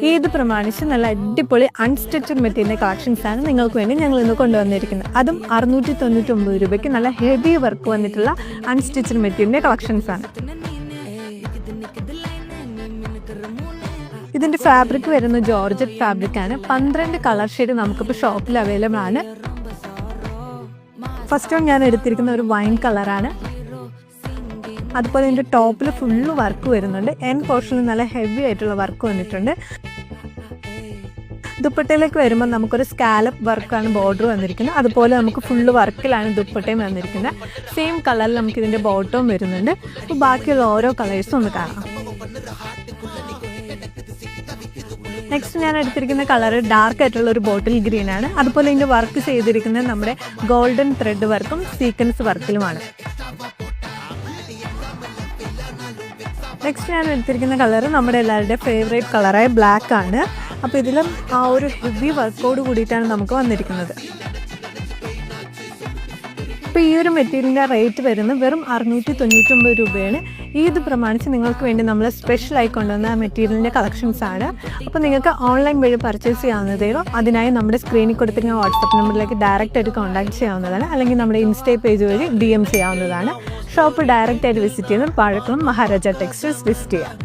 ഈദ് പ്രമാണിച്ച് നല്ല അടിപൊളി അൺസ്റ്റിച്ചഡ് മെറ്റീരിയൽ കളക്ഷൻസ് ആണ് നിങ്ങൾക്ക് വേണ്ടി ഞങ്ങൾ ഇന്ന് കൊണ്ടുവന്നിരിക്കുന്നത്. അതും അറുന്നൂറ്റി തൊണ്ണൂറ്റി ഒമ്പത് രൂപയ്ക്ക് നല്ല ഹെവി വർക്ക് വന്നിട്ടുള്ള അൺസ്റ്റിച്ചഡ് മെറ്റീരിയലിന്റെ കളക്ഷൻസ് ആണ്. ഇതിന്റെ ഫാബ്രിക് വരുന്ന ജോർജറ്റ് ഫാബ്രിക് ആണ്. പന്ത്രണ്ട് കളർ ഷെയ്ഡ് നമുക്കിപ്പോൾ ഷോപ്പിൽ അവൈലബിൾ ആണ്. ഫസ്റ്റ് ഞാൻ എടുത്തിരിക്കുന്ന ഒരു വൈൻ കളറാണ് അതുപോലെ ഇതിന്റെ ടോപ്പിൽ ഫുള്ള് വർക്ക് വരുന്നുണ്ട്. എൻ പോർഷനിൽ നല്ല ഹെവി ആയിട്ടുള്ള വർക്ക് വന്നിട്ടുണ്ട്. ദുപ്പട്ടയിലേക്ക് വരുമ്പോൾ നമുക്കൊരു സ്കാലപ്പ് വർക്കാണ് ബോർഡർ വന്നിരിക്കുന്നത്. അതുപോലെ നമുക്ക് ഫുള്ള് വർക്കിലാണ് ദുപ്പട്ടയും വന്നിരിക്കുന്നത്. സെയിം കളറിൽ നമുക്ക് ഇതിന്റെ ബോട്ടവും വരുന്നുണ്ട്. അപ്പോൾ ബാക്കിയുള്ള ഓരോ കളേഴ്സും ഒന്ന് കാണാം. നെക്സ്റ്റ് ഞാൻ എടുത്തിരിക്കുന്ന കളർ ഡാർക്ക് ആയിട്ടുള്ള ഒരു ബോട്ടിൽ ഗ്രീൻ ആണ്. അതുപോലെ ഇതിന്റെ വർക്ക് ചെയ്തിരിക്കുന്നത് നമ്മുടെ ഗോൾഡൻ ത്രെഡ് വർക്കും സീക്വൻസ് വർക്കിലുമാണ് നെക്സ്റ്റ് ഞാൻ എടുത്തിരിക്കുന്ന കളർ നമ്മുടെ എല്ലാവരുടെയും ഫേവറേറ്റ് കളറായ ബ്ലാക്ക് ആണ്. അപ്പോൾ ഇതിലും ആ ഒരു ഹെവി വർക്കോട് കൂടിയിട്ടാണ് നമുക്ക് വന്നിരിക്കുന്നത്. ഇപ്പോൾ ഈ ഒരു മെറ്റീരിയലിന്റെ റേറ്റ് വരുന്നത് വെറും അറുന്നൂറ്റി തൊണ്ണൂറ്റൊമ്പത് രൂപയാണ് ഈദ് പ്രമാണിച്ച് നിങ്ങൾക്ക് വേണ്ടി നമ്മൾ സ്പെഷ്യലായി കൊണ്ടുവന്ന മെറ്റീരിയലിന്റെ കളക്ഷൻസ് ആണ്. അപ്പോൾ നിങ്ങൾക്ക് ഓൺലൈൻ വഴി പർച്ചേസ് ചെയ്യാവുന്നതേ ഉള്ളൂ. അതിനായി നമ്മുടെ സ്ക്രീനിൽ കൊടുത്തിരിക്കുന്ന വാട്സപ്പ് നമ്പറിലേക്ക് ഡയറക്റ്റ് ആയിട്ട് കോൺടാക്ട് ചെയ്യാവുന്നതാണ്. അല്ലെങ്കിൽ നമ്മുടെ ഇൻസ്റ്റേ പേജ് വഴി ഡി എം ചെയ്യാവുന്നതാണ്. ഷോപ്പ് ഡയറക്റ്റ് ആയിട്ട് വിസിറ്റ് ചെയ്യുന്നത് പാഴക്കുളം മഹാരാജ ടെക്സ്റ്റൈൽസ് വിസിറ്റ് ചെയ്യാം.